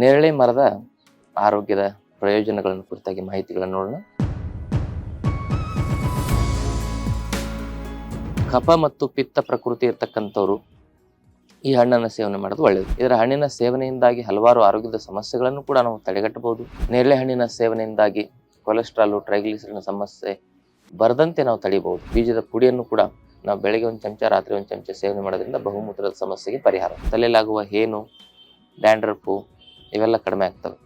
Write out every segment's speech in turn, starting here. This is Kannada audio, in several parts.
ನೇರಳೆ ಮರದ ಆರೋಗ್ಯದ ಪ್ರಯೋಜನಗಳನ್ನು ಕುರಿತಾಗಿ ಮಾಹಿತಿಗಳನ್ನು ನೋಡೋಣ. ಕಫ ಮತ್ತು ಪಿತ್ತ ಪ್ರಕೃತಿ ಇರ್ತಕ್ಕಂಥವ್ರು ಈ ಹಣ್ಣನ್ನು ಸೇವನೆ ಮಾಡೋದು ಒಳ್ಳೆಯದು ಇದರ ಹಣ್ಣಿನ ಸೇವನೆಯಿಂದಾಗಿ ಹಲವಾರು ಆರೋಗ್ಯದ ಸಮಸ್ಯೆಗಳನ್ನು ಕೂಡ ನಾವು ತಡೆಗಟ್ಟಬಹುದು. ನೇರಳೆ ಹಣ್ಣಿನ ಸೇವನೆಯಿಂದಾಗಿ ಕೊಲೆಸ್ಟ್ರಾಲು, ಟ್ರೈಗ್ಲಿಸರಿನ ಸಮಸ್ಯೆ ಬರದಂತೆ ನಾವು ತಡೆಯಬಹುದು ಬೀಜದ ಪುಡಿಯನ್ನು ಕೂಡ ನಾವು ಬೆಳಗ್ಗೆ ಒಂದು ಚಮಚ, ರಾತ್ರಿ ಒಂದು ಚಮಚ ಸೇವನೆ ಮಾಡೋದ್ರಿಂದ ಬಹುಮೂತ್ರದ ಸಮಸ್ಯೆಗೆ ಪರಿಹಾರ. ತಲೆಯಲ್ಲಾಗುವ ಹೇನು, ಡ್ಯಾಂಡ್ರಫು ಇವೆಲ್ಲ ಕಡಿಮೆ ಆಗ್ತವೆ.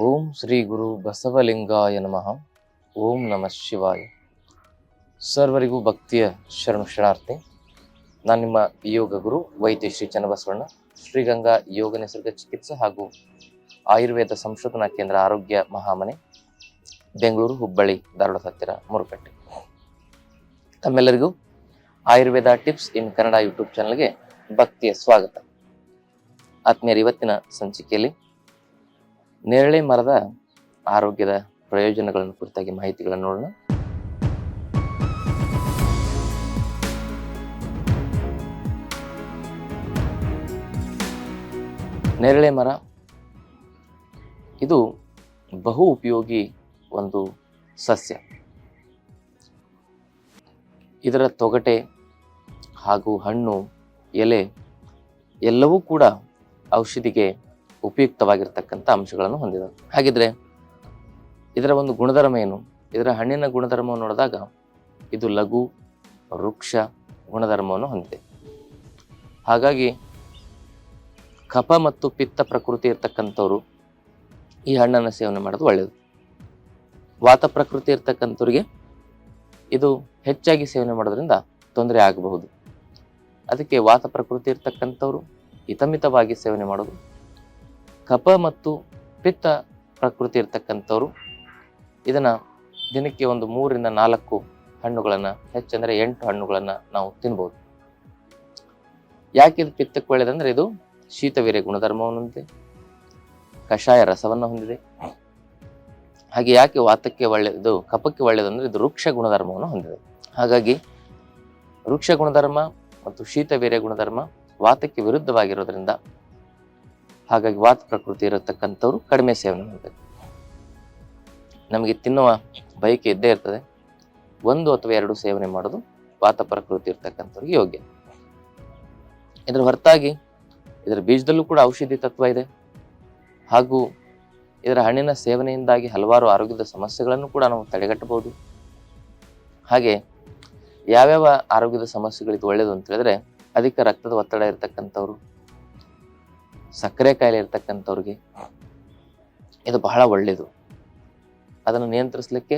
ಓಂ ಶ್ರೀ ಗುರು ಬಸವಲಿಂಗಾಯ ನಮಃ. ಓಂ ನಮಃ ಶಿವಾಯ. ಸರ್ವರಿಗೂ ಭಕ್ತಿಯ ಶರಣು ಶರಣಾರ್ಥಿ. ನಾನು ನಿಮ್ಮ ಯೋಗ ಗುರು ವೈದ್ಯ ಶ್ರೀ ಚನ್ನಬಸವಣ್ಣ. ಶ್ರೀಗಂಗಾ ಯೋಗ ನಿಸರ್ಗ ಚಿಕಿತ್ಸೆ ಹಾಗೂ ಆಯುರ್ವೇದ ಸಂಶೋಧನಾ ಕೇಂದ್ರ ಆರೋಗ್ಯ ಮಹಾಮನೆ, ಬೆಂಗಳೂರು ಹುಬ್ಬಳ್ಳಿ ಧಾರವಾಡ ಹತ್ತಿರ ಮುರುಕಟ್ಟೆ ತಮ್ಮೆಲ್ಲರಿಗೂ Ayurveda tips in Kannada YouTube ಚಾನಲ್ಗೆ ಭಕ್ತಿಯ ಸ್ವಾಗತ. ಆತ್ಮೀಯರ ಇವತ್ತಿನ ಸಂಚಿಕೆಯಲ್ಲಿ ನೇರಳೆ ಮರದ ಆರೋಗ್ಯದ ಪ್ರಯೋಜನಗಳನ್ನು ಕುರಿತಾಗಿ ಮಾಹಿತಿಗಳನ್ನು ನೋಡೋಣ. ನೇರಳೆ ಮರ ಇದು ಬಹು ಉಪಯೋಗಿ ಒಂದು ಸಸ್ಯ. ಇದರ ತೊಗಟೆ ಹಾಗೂ ಹಣ್ಣು, ಎಲೆ ಎಲ್ಲವೂ ಕೂಡ ಔಷಧಿಗೆ ಉಪಯುಕ್ತವಾಗಿರ್ತಕ್ಕಂಥ ಅಂಶಗಳನ್ನು ಹೊಂದಿದೆ. ಹಾಗಿದ್ರೆ ಇದರ ಒಂದು ಗುಣಧರ್ಮ ಏನು? ಇದರ ಹಣ್ಣಿನ ಗುಣಧರ್ಮವನ್ನು ನೋಡಿದಾಗ ಇದು ಲಘು, ವೃಕ್ಷ ಗುಣಧರ್ಮವನ್ನು ಹೊಂದಿದೆ. ಹಾಗಾಗಿ ಕಫ ಮತ್ತು ಪಿತ್ತ ಪ್ರಕೃತಿ ಇರ್ತಕ್ಕಂಥವ್ರು ಈ ಹಣ್ಣನ್ನು ಸೇವನೆ ಮಾಡೋದು ಒಳ್ಳೆಯದು ವಾತ ಪ್ರಕೃತಿ ಇರ್ತಕ್ಕಂಥವ್ರಿಗೆ ಇದು ಹೆಚ್ಚಾಗಿ ಸೇವನೆ ಮಾಡೋದ್ರಿಂದ ತೊಂದರೆ ಆಗಬಹುದು. ಅದಕ್ಕೆ ವಾತ ಪ್ರಕೃತಿ ಇರ್ತಕ್ಕಂಥವ್ರು ಹಿತಮಿತವಾಗಿ ಸೇವನೆ ಮಾಡೋದು. ಕಪ ಮತ್ತು ಪಿತ್ತ ಪ್ರಕೃತಿ ಇರ್ತಕ್ಕಂಥವ್ರು ಇದನ್ನು ದಿನಕ್ಕೆ ಒಂದು ಮೂರಿಂದ ನಾಲ್ಕು ಹಣ್ಣುಗಳನ್ನು, ಹೆಚ್ಚಂದರೆ ಎಂಟು ಹಣ್ಣುಗಳನ್ನು ನಾವು ತಿನ್ಬೋದು. ಯಾಕೆ ಇದು ಪಿತ್ತಕ್ಕೆ ಒಳ್ಳೆಯದಂದ್ರೆ ಇದು ಶೀತವೀರ್ಯ ಗುಣಧರ್ಮವನ್ನು ಹೊಂದಿದೆ, ಕಷಾಯ ರಸವನ್ನು ಹೊಂದಿದೆ. ಹಾಗೆ ಯಾಕೆ ವಾತಕ್ಕೆ ಒಳ್ಳೆಯದು ಕಪಕ್ಕೆ ಒಳ್ಳೆಯದಂದ್ರೆ ಇದು ವೃಕ್ಷ ಗುಣಧರ್ಮವನ್ನು ಹೊಂದಿದೆ. ಹಾಗಾಗಿ ವೃಕ್ಷ ಗುಣಧರ್ಮ ಮತ್ತು ಶೀತ ಬೇರೆ ಗುಣಧರ್ಮ ವಾತಕ್ಕೆ ವಿರುದ್ಧವಾಗಿರೋದ್ರಿಂದ ಹಾಗಾಗಿ ವಾತ ಪ್ರಕೃತಿ ಇರತಕ್ಕಂಥವ್ರು ಕಡಿಮೆ ಸೇವನೆ ಮಾಡಬೇಕು. ನಮಗೆ ತಿನ್ನುವ ಬಯಕೆ ಇದ್ದೇ ಇರ್ತದೆ. ಒಂದು ಅಥವಾ ಎರಡು ಸೇವನೆ ಮಾಡೋದು ವಾತ ಪ್ರಕೃತಿ ಇರ್ತಕ್ಕಂಥವ್ರಿಗೆ ಯೋಗ್ಯ. ಇದರ ಹೊರತಾಗಿ ಇದರ ಬೀಜದಲ್ಲೂ ಕೂಡ ಔಷಧಿ ತತ್ವ ಇದೆ. ಹಾಗೂ ಇದರ ಹಣ್ಣಿನ ಸೇವನೆಯಿಂದಾಗಿ ಹಲವಾರು ಆರೋಗ್ಯದ ಸಮಸ್ಯೆಗಳನ್ನು ಕೂಡ ನಾವು ತಡೆಗಟ್ಟಬಹುದು. ಹಾಗೆ ಯಾವ್ಯಾವ ಆರೋಗ್ಯದ ಸಮಸ್ಯೆಗಳಿಗೆ ಒಳ್ಳೆಯದು ಅಂತ ಹೇಳಿದ್ರೆ ಅಧಿಕ ರಕ್ತದ ಒತ್ತಡ ಇರತಕ್ಕಂಥವ್ರು, ಸಕ್ಕರೆ ಕಾಯಿಲೆ ಇರತಕ್ಕಂಥವ್ರಿಗೆ ಇದು ಬಹಳ ಒಳ್ಳೆಯದು ಅದನ್ನು ನಿಯಂತ್ರಿಸಲಿಕ್ಕೆ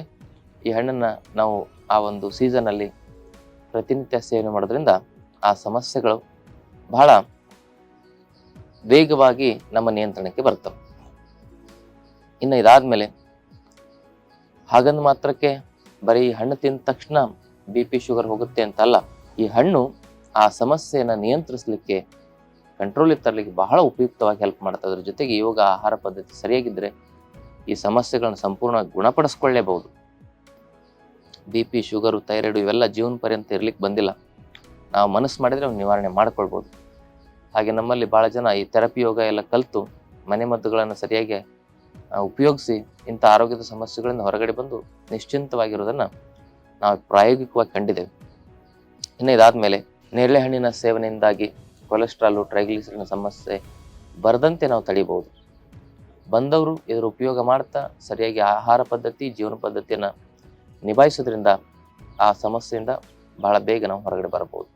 ಈ ಹಣ್ಣನ್ನು ನಾವು ಆ ಒಂದು ಸೀಸನಲ್ಲಿ ಪ್ರತಿನಿತ್ಯ ಸೇವನೆ ಮಾಡೋದ್ರಿಂದ ಆ ಸಮಸ್ಯೆಗಳು ಬಹಳ ವೇಗವಾಗಿ ನಮ್ಮ ನಿಯಂತ್ರಣಕ್ಕೆ ಬರ್ತವೆ. ಇನ್ನು ಇದಾದ್ಮೇಲೆ ಹಾಗಂದು ಮಾತ್ರಕ್ಕೆ ಬರೀ ಹಣ್ಣು ತಿಂದ ತಕ್ಷಣ ಬಿ ಪಿ ಶುಗರ್ ಹೋಗುತ್ತೆ ಅಂತಲ್ಲ, ಈ ಹಣ್ಣು ಆ ಸಮಸ್ಯೆಯನ್ನು ನಿಯಂತ್ರಿಸಲಿಕ್ಕೆ ಕಂಟ್ರೋಲಿಗೆ ತರಲಿಕ್ಕೆ ಬಹಳ ಉಪಯುಕ್ತವಾಗಿ ಹೆಲ್ಪ್ ಮಾಡುತ್ತೆ. ಅದ್ರ ಜೊತೆಗೆ ಯೋಗ ಆಹಾರ ಪದ್ಧತಿ ಸರಿಯಾಗಿದ್ದರೆ ಈ ಸಮಸ್ಯೆಗಳನ್ನು ಸಂಪೂರ್ಣ ಗುಣಪಡಿಸ್ಕೊಳ್ಳೇಬಹುದು. ಬಿ ಪಿ ಶುಗರು, ಥೈರಾಯ್ಡು ಇವೆಲ್ಲ ಜೀವನ ಪರ್ಯಂತ ಇರ್ಲಿಕ್ಕೆ ಬಂದಿಲ್ಲ. ನಾವು ಮನಸ್ಸು ಮಾಡಿದರೆ ಅವ್ನು ನಿವಾರಣೆ ಮಾಡ್ಕೊಳ್ಬೋದು. ಹಾಗೆ ನಮ್ಮಲ್ಲಿ ಭಾಳ ಜನ ಈ ಥೆರಪಿ ಯೋಗ ಎಲ್ಲ ಕಲಿತು ಮನೆ ಮದ್ದುಗಳನ್ನು ಸರಿಯಾಗಿ ಉಪಯೋಗಿಸಿ ಇಂಥ ಆರೋಗ್ಯದ ಸಮಸ್ಯೆಗಳಿಂದ ಹೊರಗಡೆ ಬಂದು ನಿಶ್ಚಿಂತವಾಗಿರೋದನ್ನು ನಾವು ಪ್ರಾಯೋಗಿಕವಾಗಿ ಕಂಡಿದ್ದೇವೆ ಇನ್ನು ಇದಾದಮೇಲೆ ನೇರಳೆ ಹಣ್ಣಿನ ಸೇವನೆಯಿಂದಾಗಿ ಕೊಲೆಸ್ಟ್ರಾಲು, ಟ್ರೈಗ್ಲಿಸರಿನ ಸಮಸ್ಯೆ ಬರದಂತೆ ನಾವು ತಡಿಬಹುದು. ಬಂದವರು ಇದರ ಉಪಯೋಗ ಮಾಡ್ತಾ ಸರಿಯಾಗಿ ಆಹಾರ ಪದ್ಧತಿ, ಜೀವನ ಪದ್ಧತಿಯನ್ನು ನಿಭಾಯಿಸೋದ್ರಿಂದ ಆ ಸಮಸ್ಯೆಯಿಂದ ಬಹಳ ಬೇಗ ನಾವು ಹೊರಗಡೆ ಬರಬಹುದು.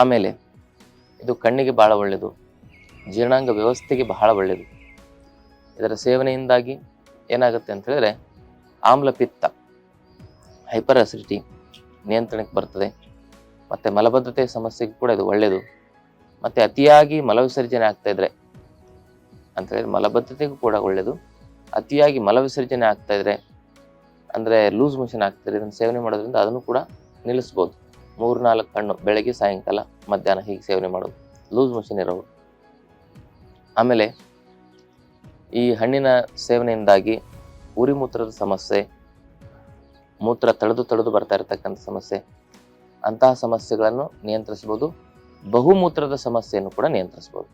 ಆಮೇಲೆ ಇದು ಕಣ್ಣಿಗೆ ಭಾಳ ಒಳ್ಳೆಯದು, ಜೀರ್ಣಾಂಗ ವ್ಯವಸ್ಥೆಗೆ ಬಹಳ ಒಳ್ಳೆಯದು. ಇದರ ಸೇವನೆಯಿಂದಾಗಿ ಏನಾಗುತ್ತೆ ಅಂತ ಹೇಳಿದ್ರೆ ಆಮ್ಲಪಿತ್ತ. ಹೈಪರ್ ಅಸಿಡಿಟಿ ನಿಯಂತ್ರಣಕ್ಕೆ ಬರ್ತದೆ. ಮತ್ತು ಮಲಬದ್ಧತೆ ಸಮಸ್ಯೆಗೆ ಕೂಡ ಇದು ಒಳ್ಳೆಯದು ಮತ್ತು ಅತಿಯಾಗಿ ಮಲವಿಸರ್ಜನೆ ಆಗ್ತಾ ಇದ್ರೆ ಅಂತ ಹೇಳಿದ್ರೆ ಮಲಬದ್ಧತೆಗೂ ಕೂಡ ಒಳ್ಳೆಯದು ಅತಿಯಾಗಿ ಮಲವಿಸರ್ಜನೆ ಆಗ್ತಾ ಇದ್ರೆ ಅಂದರೆ ಲೂಸ್ ಮೋಷನ್ ಆಗ್ತಿದ್ರೆ ಇದನ್ನು ಸೇವನೆ ಮಾಡೋದ್ರಿಂದ ಅದನ್ನು ಕೂಡ ನಿಲ್ಲಿಸ್ಬೋದು. ಮೂರು ನಾಲ್ಕು ಹಣ್ಣು ಬೆಳಗ್ಗೆ, ಸಾಯಂಕಾಲ, ಮಧ್ಯಾಹ್ನ ಹೀಗೆ ಸೇವನೆ ಮಾಡೋದು. ಲೂಸ್ ಮೋಷನ್ ಇರೋರು. ಆಮೇಲೆ ಈ ಹಣ್ಣಿನ ಸೇವನೆಯಿಂದಾಗಿ ಉರಿಮೂತ್ರದ ಸಮಸ್ಯೆ ಮೂತ್ರ ತಳೆದು ತಳೆದು ಬರ್ತಾ ಇರತಕ್ಕಂಥ ಸಮಸ್ಯೆ. ಅಂತಹ ಸಮಸ್ಯೆಗಳನ್ನು ನಿಯಂತ್ರಿಸಬಹುದು. ಬಹುಮೂತ್ರದ ಸಮಸ್ಯೆಯನ್ನು ಕೂಡ ನಿಯಂತ್ರಿಸಬಹುದು.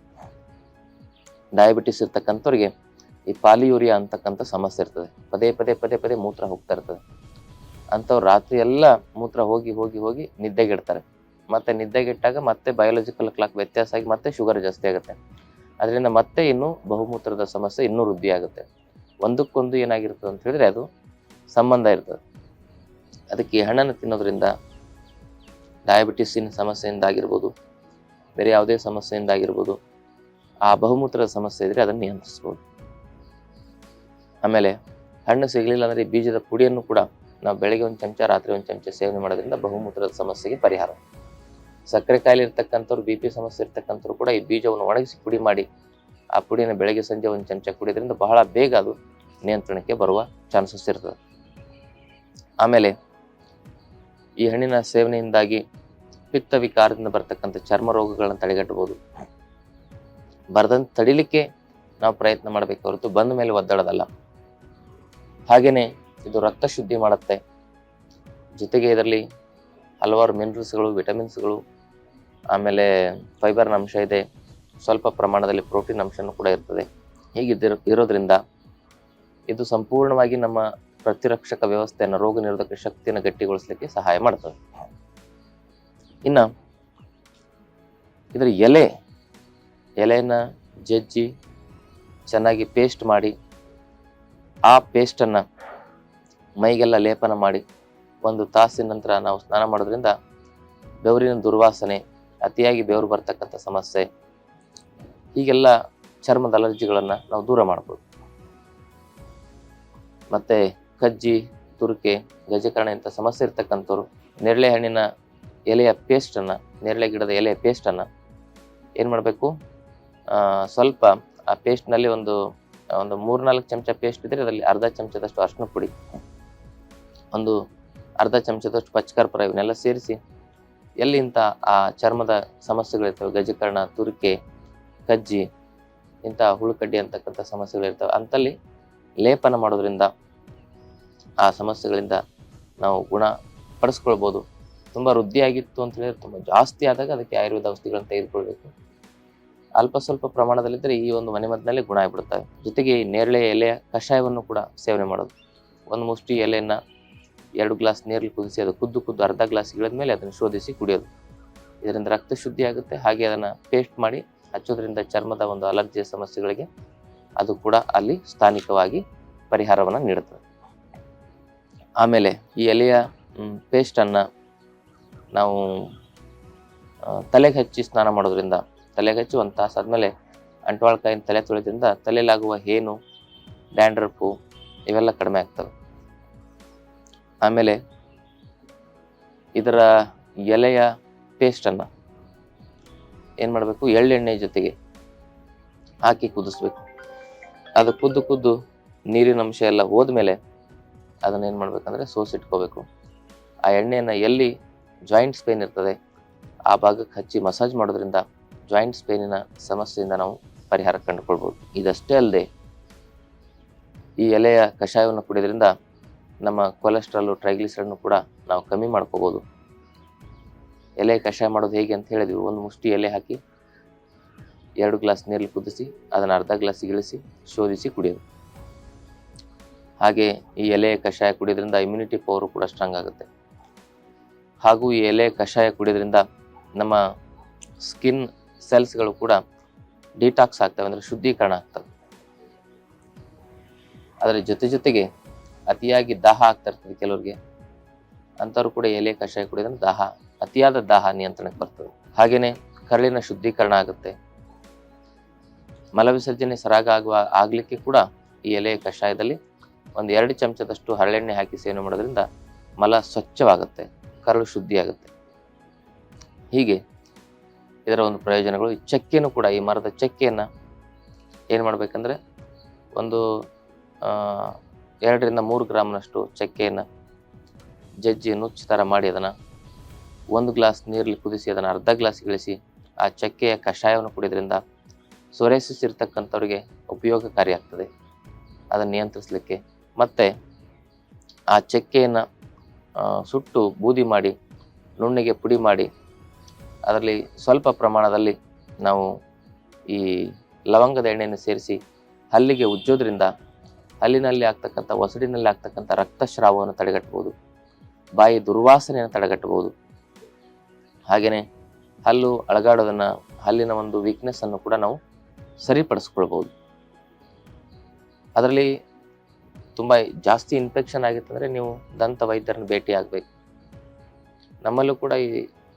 ಡಯಾಬಿಟಿಸ್ ಇರ್ತಕ್ಕಂಥವ್ರಿಗೆ ಈ ಪಾಲಿಯೂರಿಯಾ ಅಂತಕ್ಕಂಥ ಸಮಸ್ಯೆ ಇರ್ತದೆ. ಪದೇ ಪದೇ ಪದೇ ಪದೇ ಮೂತ್ರ ಹೋಗ್ತಾ ಇರ್ತದೆ. ಅಂಥವ್ರು ರಾತ್ರಿ ಎಲ್ಲ ಮೂತ್ರ ಹೋಗಿ ಹೋಗಿ ಹೋಗಿ ನಿದ್ದೆಗೆಡ್ತಾರೆ ಮತ್ತೆ ನಿದ್ದೆಗೆಟ್ಟಾಗ ಮತ್ತೆ ಬಯಾಲಜಿಕಲ್ ಕ್ಲಾಕ್ ವ್ಯತ್ಯಾಸ ಆಗಿ ಮತ್ತೆ ಶುಗರ್ ಜಾಸ್ತಿ ಆಗುತ್ತೆ. ಅದರಿಂದ ಮತ್ತೆ ಇನ್ನೂ ಬಹುಮೂತ್ರದ ಸಮಸ್ಯೆ ಇನ್ನೂ ವೃದ್ಧಿ ಆಗುತ್ತೆ ಒಂದಕ್ಕೊಂದು ಏನಾಗಿರ್ತದೆ ಅಂತ ಹೇಳಿದ್ರೆ ಅದು ಸಂಬಂಧ ಇರ್ತದೆ. ಅದಕ್ಕೆ ಹಣ್ಣನ್ನು ತಿನ್ನೋದ್ರಿಂದ ಡಯಾಬಿಟಿಸಿನ ಸಮಸ್ಯೆಯಿಂದ ಆಗಿರ್ಬೋದು ಬೇರೆ ಯಾವುದೇ ಸಮಸ್ಯೆಯಿಂದ ಆಗಿರ್ಬೋದು ಆ ಬಹುಮೂತ್ರದ ಸಮಸ್ಯೆ ಇದ್ರೆ ಅದನ್ನು ನಿಯಂತ್ರಿಸ್ಬೋದು. ಆಮೇಲೆ ಹಣ್ಣು ಸಿಗಲಿಲ್ಲ ಅಂದರೆ ಬೀಜದ ಪುಡಿಯನ್ನು ಕೂಡ ನಾವು ಬೆಳಗ್ಗೆ ಒಂದು ಚಮಚ, ರಾತ್ರಿ ಒಂದು ಚಮಚ ಸೇವನೆ ಮಾಡೋದ್ರಿಂದ ಬಹುಮೂತ್ರದ ಸಮಸ್ಯೆಗೆ ಪರಿಹಾರ. ಸಕ್ಕರೆ ಕಾಯಿಲೆ ಇರ್ತಕ್ಕಂಥವ್ರು, ಬಿ ಪಿ ಸಮಸ್ಯೆ ಇರ್ತಕ್ಕಂಥವ್ರು ಕೂಡ ಈ ಬೀಜವನ್ನು ಒಣಗಿಸಿ ಪುಡಿ ಮಾಡಿ, ಆ ಪುಡಿಯನ್ನು ಬೆಳಗ್ಗೆ ಸಂಜೆ ಒಂದು ಚಮಚ ಕುಡಿಯೋದ್ರಿಂದ ಬಹಳ ಬೇಗ ಅದು ನಿಯಂತ್ರಣಕ್ಕೆ ಬರುವ ಚಾನ್ಸಸ್ ಇರ್ತದೆ. ಆಮೇಲೆ ಈ ಹಣ್ಣಿನ ಸೇವನೆಯಿಂದಾಗಿ ಪಿತ್ತ ವಿಕಾರದಿಂದ ಬರ್ತಕ್ಕಂಥ ಚರ್ಮ ರೋಗಗಳನ್ನು ತಡೆಗಟ್ಟಬಹುದು. ಬರದಂತ ತಡಿಲಿಕ್ಕೆ ನಾವು ಪ್ರಯತ್ನ ಮಾಡಬೇಕು ಹೊರತು ಬಂದ ಮೇಲೆ ಒದ್ದಾಡೋದಲ್ಲ. ಹಾಗೆಯೇ ಇದು ರಕ್ತ ಶುದ್ಧಿ ಮಾಡುತ್ತೆ. ಜೊತೆಗೆ ಇದರಲ್ಲಿ ಹಲವಾರು ಮಿನರಲ್ಸ್ಗಳು, ವಿಟಮಿನ್ಸ್ಗಳು, ಆಮೇಲೆ ಫೈಬರ್ನ ಅಂಶ ಇದೆ. ಸ್ವಲ್ಪ ಪ್ರಮಾಣದಲ್ಲಿ ಪ್ರೋಟೀನ್ ಅಂಶನೂ ಕೂಡ ಇರ್ತದೆ. ಹೀಗಿದ್ದಿರೋ ಇರೋದ್ರಿಂದ ಇದು ಸಂಪೂರ್ಣವಾಗಿ ನಮ್ಮ ಪ್ರತಿರಕ್ಷಕ ವ್ಯವಸ್ಥೆಯನ್ನು ರೋಗ ನಿರೋಧಕ ಶಕ್ತಿಯನ್ನು ಗಟ್ಟಿಗೊಳಿಸಲಿಕ್ಕೆ ಸಹಾಯ ಮಾಡ್ತದೆ. ಇನ್ನು ಇದರ ಎಲೆ ಎಲೆಯನ್ನು ಜಜ್ಜಿ ಚೆನ್ನಾಗಿ ಪೇಸ್ಟ್ ಮಾಡಿ, ಆ ಪೇಸ್ಟನ್ನು ಮೈಗೆಲ್ಲ ಲೇಪನ ಮಾಡಿ ಒಂದು ತಾಸಿನ ನಂತರ ನಾವು ಸ್ನಾನ ಮಾಡೋದ್ರಿಂದ ಬೆವರಿನ ದುರ್ವಾಸನೆ, ಅತಿಯಾಗಿ ಬೆವರು ಬರ್ತಕ್ಕಂಥ ಸಮಸ್ಯೆ, ಹೀಗೆಲ್ಲ ಚರ್ಮದ ಅಲರ್ಜಿಗಳನ್ನು ನಾವು ದೂರ ಮಾಡ್ಬೋದು. ಮತ್ತೆ ಕಜ್ಜಿ, ತುರಿಕೆ, ಗಜಕರಣ ಇಂಥ ಸಮಸ್ಯೆ ಇರ್ತಕ್ಕಂಥವ್ರು, ನೇರಳೆ ಹಣ್ಣಿನ ಎಲೆಯ ಪೇಸ್ಟನ್ನು ನೇರಳೆ ಗಿಡದ ಎಲೆಯ ಪೇಸ್ಟನ್ನು ಏನು ಮಾಡಬೇಕು? ಸ್ವಲ್ಪ ಆ ಪೇಸ್ಟ್ನಲ್ಲಿ ಒಂದು ಒಂದು ಮೂರ್ನಾಲ್ಕು ಚಮಚ ಪೇಸ್ಟ್ ಇದ್ದರೆ ಅದರಲ್ಲಿ ಅರ್ಧ ಚಮಚದಷ್ಟು ಅರ್ಶಿನ ಪುಡಿ, ಒಂದು ಅರ್ಧ ಚಮಚದಷ್ಟು ಪಚ್ಚಕರ್ಪೂರ ಇವನ್ನೆಲ್ಲ ಸೇರಿಸಿ ಎಲ್ಲಿ ಇಂಥ ಆ ಚರ್ಮದ ಸಮಸ್ಯೆಗಳಿರ್ತವೆ, ಗಜಕರ್ಣ, ತುರಿಕೆ, ಕಜ್ಜಿ, ಇಂಥ ಹುಳುಕಡ್ಡಿ ಅಂತಕ್ಕಂಥ ಸಮಸ್ಯೆಗಳಿರ್ತವೆ ಅಂತಲ್ಲಿ ಲೇಪನ ಮಾಡೋದ್ರಿಂದ ಆ ಸಮಸ್ಯೆಗಳಿಂದ ನಾವು ಗುಣ ಪಡಿಸ್ಕೊಳ್ಬೋದು. ತುಂಬ ವೃದ್ಧಿಯಾಗಿತ್ತು ಅಂತ ಹೇಳಿದ್ರೆ ತುಂಬ ಜಾಸ್ತಿ ಆದಾಗ ಅದಕ್ಕೆ ಆಯುರ್ವೇದ ಔಷಧಿಗಳನ್ನು ತೆಗೆದುಕೊಳ್ಬೇಕು. ಅಲ್ಪ ಸ್ವಲ್ಪ ಪ್ರಮಾಣದಲ್ಲಿದ್ದರೆ ಈ ಒಂದು ಮನೆಮದ್ದಿನಲ್ಲಿ ಗುಣ ಆಗಿಬಿಡುತ್ತವೆ ಜೊತೆಗೆ ನೇರಳೆ ಎಲೆಯ ಕಷಾಯವನ್ನು ಕೂಡ ಸೇವನೆ ಮಾಡೋದು. ಒಂದು ಮುಷ್ಟಿ ಎಲೆಯನ್ನು ಎರಡು ಗ್ಲಾಸ್ ನೀರಲ್ಲಿ ಕುದಿಸಿ ಅದು ಕುದ್ದು ಕುದ್ದು ಅರ್ಧ ಗ್ಲಾಸ್ ಇಳಿದ ಮೇಲೆ ಅದನ್ನು ಶೋಧಿಸಿ ಕುಡಿಯೋದು. ಇದರಿಂದ ರಕ್ತ ಶುದ್ಧಿ ಆಗುತ್ತೆ. ಹಾಗೆ ಅದನ್ನು ಪೇಸ್ಟ್ ಮಾಡಿ ಹಚ್ಚೋದ್ರಿಂದ ಚರ್ಮದ ಒಂದು ಅಲರ್ಜಿಯ ಸಮಸ್ಯೆಗಳಿಗೆ ಅದು ಕೂಡ ಅಲ್ಲಿ ಸ್ಥಾನಿಕವಾಗಿ ಪರಿಹಾರವನ್ನು ನೀಡುತ್ತದೆ. ಆಮೇಲೆ ಈ ಎಲೆಯ ಪೇಸ್ಟನ್ನು ನಾವು ತಲೆಗೆ ಹಚ್ಚಿ ಸ್ನಾನ ಮಾಡೋದ್ರಿಂದ, ತಲೆಗೆ ಹಚ್ಚಿ ಒಂದು ತಾಸು ಆದಮೇಲೆ ಅಂಟ್ವಾಳ್ಕಾಯಿನ ತಲೆ ತೊಳೆದ್ರಿಂದ ತಲೆಯಲ್ಲಾಗುವ ಹೇನು ಡ್ಯಾಂಡ್ರಪ್ಪು ಇವೆಲ್ಲ ಕಡಿಮೆ ಆಗ್ತವೆ. ಆಮೇಲೆ ಇದರ ಎಲೆಯ ಪೇಸ್ಟನ್ನು ಏನು ಮಾಡಬೇಕು? ಎಳ್ಳೆಣ್ಣೆ ಜೊತೆಗೆ ಹಾಕಿ ಕುದಿಸ್ಬೇಕು. ಅದು ಕುದ್ದು ಕುದ್ದು ನೀರಿನ ಅಂಶ ಎಲ್ಲ ಹೋದ್ಮೇಲೆ ಅದನ್ನ ಏನು ಮಾಡ್ಬೇಕಂದ್ರೆ ಸೋಸಿಟ್ಕೋಬೇಕು ಆ ಎಣ್ಣೆಯನ್ನು ಎಲ್ಲಿ ಜಾಯಿಂಟ್ಸ್ ಪೇನ್ ಇರ್ತದೆ, ಆ ಭಾಗಕ್ಕೆ ಹಚ್ಚಿ ಮಸಾಜ್ ಮಾಡೋದ್ರಿಂದ ಜಾಯಿಂಟ್ಸ್ ಪೇನಿನ ಸಮಸ್ಯೆಯಿಂದ ನಾವು ಪರಿಹಾರ ಕಂಡುಕೊಳ್ಬೋದು. ಇದಷ್ಟೇ ಅಲ್ಲದೆ ಈ ಎಲೆಯ ಕಷಾಯವನ್ನು ಕುಡಿಯೋದ್ರಿಂದ ನಮ್ಮ ಕೊಲೆಸ್ಟ್ರಾಲು ಟ್ರೈಗ್ಲಿಸರನ್ನು ಕೂಡ ನಾವು ಕಮ್ಮಿ ಮಾಡ್ಕೋಬೋದು. ಎಲೆ ಕಷಾಯ ಮಾಡೋದು ಹೇಗೆ ಅಂತ ಹೇಳಿದ್ವಿ. ಒಂದು ಮುಷ್ಟಿ ಎಲೆ ಹಾಕಿ ಎರಡು ಗ್ಲಾಸ್ ನೀರಲ್ಲಿ ಕುದಿಸಿ, ಅದನ್ನು ಅರ್ಧ ಗ್ಲಾಸ್ ಇಳಿಸಿ, ಶೋಧಿಸಿ ಕುಡಿಯೋದು. ಹಾಗೆ ಈ ಎಲೆ ಕಷಾಯ ಕುಡಿಯೋದ್ರಿಂದ ಇಮ್ಯುನಿಟಿ ಪವರು ಕೂಡ ಸ್ಟ್ರಾಂಗ್ ಆಗುತ್ತೆ. ಹಾಗೂ ಈ ಎಲೆ ಕಷಾಯ ಕುಡಿಯೋದ್ರಿಂದ ನಮ್ಮ ಸ್ಕಿನ್ ಸೆಲ್ಸ್ಗಳು ಕೂಡ ಡಿಟಾಕ್ಸ್ ಆಗ್ತವೆ, ಅಂದರೆ ಶುದ್ಧೀಕರಣ ಆಗ್ತವೆ. ಅದರ ಜೊತೆ ಜೊತೆಗೆ ಅತಿಯಾಗಿ ದಾಹ ಆಗ್ತಾ ಇರ್ತದೆ ಕೆಲವರಿಗೆ. ಅಂಥವ್ರು ಕೂಡ ಎಲೆ ಕಷಾಯ ಕುಡಿಯೋದ್ರಿಂದ ದಾಹ, ಅತಿಯಾದ ದಾಹ ನಿಯಂತ್ರಣಕ್ಕೆ ಬರ್ತದೆ. ಹಾಗೆಯೇ ಕರಳಿನ ಶುದ್ಧೀಕರಣ ಆಗುತ್ತೆ. ಮಲವಿಸರ್ಜನೆ ಸರಾಗ ಆಗುವ ಆಗಲಿಕ್ಕೆ ಕೂಡ ಈ ಎಲೆ ಕಷಾಯದಲ್ಲಿ ಒಂದು ಎರಡು ಚಮಚದಷ್ಟು ಹರಳೆಣ್ಣೆ ಹಾಕಿ ಸೇವನೆ ಮಾಡೋದ್ರಿಂದ ಮಲ ಸ್ವಚ್ಛವಾಗುತ್ತೆ, ಕರಳು ಶುದ್ಧಿಯಾಗುತ್ತೆ. ಹೀಗೆ ಇದರ ಒಂದು ಪ್ರಯೋಜನಗಳು. ಚಕ್ಕೆನೂ ಕೂಡ, ಈ ಮರದ ಚಕ್ಕೆಯನ್ನು ಏನು ಮಾಡಬೇಕಂದ್ರೆ ಒಂದು ಎರಡರಿಂದ ಮೂರು ಗ್ರಾಮ್ನಷ್ಟು ಚಕ್ಕೆಯನ್ನು ಜಜ್ಜಿ ನುಚ್ಚು ಥರ ಮಾಡಿ ಅದನ್ನು ಒಂದು ಗ್ಲಾಸ್ ನೀರಲ್ಲಿ ಕುದಿಸಿ ಅದನ್ನು ಅರ್ಧ ಗ್ಲಾಸ್ ಇಳಿಸಿ ಆ ಚಕ್ಕೆಯ ಕಷಾಯವನ್ನು ಕುಡಿಯೋದ್ರಿಂದ ಸೊರೆಸಿಸಿರ್ತಕ್ಕಂಥವ್ರಿಗೆ ಉಪಯೋಗಕಾರಿ ಉಪಯೋಗಕಾರಿಯಾಗ್ತದೆ. ಅದನ್ನು ನಿಯಂತ್ರಿಸಲಿಕ್ಕೆ ಮತ್ತು ಆ ಚಕ್ಕೆಯನ್ನು ಸುಟ್ಟು ಬೂದಿ ಮಾಡಿ, ನುಣ್ಣಗೆ ಪುಡಿ ಮಾಡಿ, ಅದರಲ್ಲಿ ಸ್ವಲ್ಪ ಪ್ರಮಾಣದಲ್ಲಿ ನಾವು ಈ ಲವಂಗದ ಎಣ್ಣೆಯನ್ನು ಸೇರಿಸಿ ಹಲ್ಲಿಗೆ ಉಜ್ಜೋದ್ರಿಂದ ಹಲ್ಲಿನಲ್ಲಿ ಆಗ್ತಕ್ಕಂಥ ಒಸಡಿನಲ್ಲಿ ಆಗ್ತಕ್ಕಂಥ ರಕ್ತಸ್ರಾವವನ್ನು ತಡೆಗಟ್ಟಬಹುದು. ಬಾಯಿ ದುರ್ವಾಸನೆಯನ್ನು ತಡೆಗಟ್ಟಬಹುದು. ಹಾಗೆಯೇ ಹಲ್ಲು ಅಳಗಾಡೋದನ್ನು, ಹಲ್ಲಿನ ಒಂದು ವೀಕ್ನೆಸ್ಸನ್ನು ಕೂಡ ನಾವು ಸರಿಪಡಿಸ್ಕೊಳ್ಬೋದು ಅದರಲ್ಲಿ ತುಂಬ ಜಾಸ್ತಿ ಇನ್ಫೆಕ್ಷನ್ ಆಗಿತ್ತಂದರೆ ನೀವು ದಂತ ವೈದ್ಯರನ್ನು ಭೇಟಿ ಆಗಬೇಕು. ನಮ್ಮಲ್ಲೂ ಕೂಡ ಈ,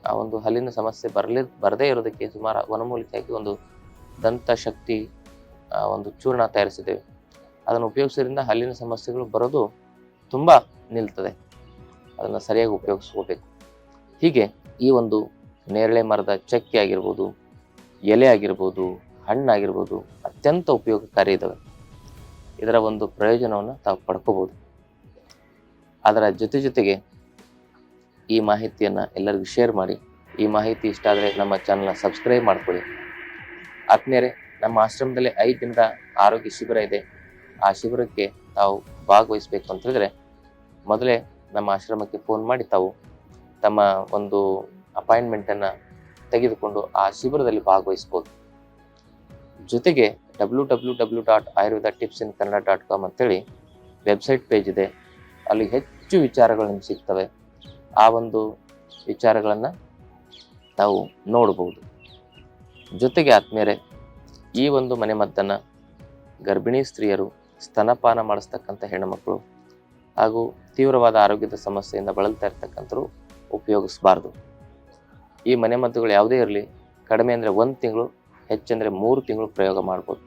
ಆ ಒಂದು ಹಲ್ಲಿನ ಸಮಸ್ಯೆ ಬರಲಿ, ಬರದೇ ಇರೋದಕ್ಕೆ ಸುಮಾರು ವನಮೂಲಿಕೆಯಾಗಿ ಒಂದು ದಂತ ಶಕ್ತಿ ಒಂದು ಚೂರ್ಣ ತಯಾರಿಸಿದ್ದೇವೆ. ಅದನ್ನು ಉಪಯೋಗಿಸೋದ್ರಿಂದ ಹಲ್ಲಿನ ಸಮಸ್ಯೆಗಳು ಬರೋದು ತುಂಬ ನಿಲ್ತದೆ. ಅದನ್ನು ಸರಿಯಾಗಿ ಉಪಯೋಗಿಸ್ಕೋಬೇಕು. ಹೀಗೆ ಈ ಒಂದು ನೇರಳೆ ಮರದ ಚಕ್ಕೆ ಆಗಿರ್ಬೋದು, ಎಲೆ ಆಗಿರ್ಬೋದು, ಹಣ್ಣಾಗಿರ್ಬೋದು ಅತ್ಯಂತ ಉಪಯೋಗಕಾರಿ ಇದ್ದಾವೆ ಇದರ ಒಂದು ಪ್ರಯೋಜನವನ್ನು ತಾವು ಪಡ್ಕೋಬೋದು ಅದರ ಜೊತೆ ಜೊತೆಗೆ ಈ ಮಾಹಿತಿಯನ್ನು ಎಲ್ಲರಿಗೂ ಶೇರ್ ಮಾಡಿ. ಈ ಮಾಹಿತಿ ಇಷ್ಟ ಆದರೆ ನಮ್ಮ ಚಾನಲ್ನ ಸಬ್ಸ್ಕ್ರೈಬ್ ಮಾಡ್ಕೊಳ್ಳಿ. ಆತ್ಮೀಯರೇ, ನಮ್ಮ ಆಶ್ರಮದಲ್ಲಿ ಐದು ದಿನದ ಆರೋಗ್ಯ ಶಿಬಿರ ಇದೆ. ಆ ಶಿಬಿರಕ್ಕೆ ತಾವು ಭಾಗವಹಿಸಬೇಕು ಅಂತ ಹೇಳಿದ್ರೆ ಮೊದಲೇ ನಮ್ಮ ಆಶ್ರಮಕ್ಕೆ ಫೋನ್ ಮಾಡಿ ತಾವು ತಮ್ಮ ಒಂದು ಅಪಾಯಿಂಟ್ಮೆಂಟನ್ನು ತೆಗೆದುಕೊಂಡು ಆ ಶಿಬಿರದಲ್ಲಿ ಭಾಗವಹಿಸ್ಬೋದು. ಜೊತೆಗೆ W W W dot Ayurveda tips in Kannada dot com ಅಂತೇಳಿ ವೆಬ್ಸೈಟ್ ಪೇಜ್ ಇದೆ. ಅಲ್ಲಿ ಹೆಚ್ಚು ವಿಚಾರಗಳು ನಿಮ್ಗೆ ಸಿಗ್ತವೆ. ಆ ಒಂದು ವಿಚಾರಗಳನ್ನು ತಾವು ನೋಡಬಹುದು ಜೊತೆಗೆ ಆದ್ಮೇಲೆ ಈ ಒಂದು ಮನೆಮದ್ದನ್ನು ಗರ್ಭಿಣಿ ಸ್ತ್ರೀಯರು ಸ್ತನಪಾನ ಮಾಡಿಸ್ತಕ್ಕಂಥ ಹೆಣ್ಣುಮಕ್ಕಳು ಹಾಗೂ ತೀವ್ರವಾದ ಆರೋಗ್ಯದ ಸಮಸ್ಯೆಯಿಂದ ಬಳಲ್ತಾ ಇರ್ತಕ್ಕಂಥರು ಉಪಯೋಗಿಸಬಾರ್ದು. ಈ ಮನೆಮದ್ದುಗಳು ಯಾವುದೇ ಇರಲಿ, ಕಡಿಮೆ ಅಂದರೆ ಒಂದು ತಿಂಗಳು ಹೆಚ್ಚಂದರೆ ಮೂರು ತಿಂಗಳು ಪ್ರಯೋಗ ಮಾಡ್ಬೋದು.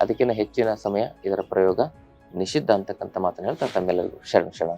ಅದಕ್ಕಿಂತ ಹೆಚ್ಚಿನ ಸಮಯ ಇದರ ಪ್ರಯೋಗ ನಿಷಿದ್ಧ ಅಂತಕ್ಕಂಥ ಮಾತನ್ನು ಹೇಳ್ತಾ ತಮ್ಮೆಲ್ಲರಿಗೂ. ಶರಣ ಶರಣ.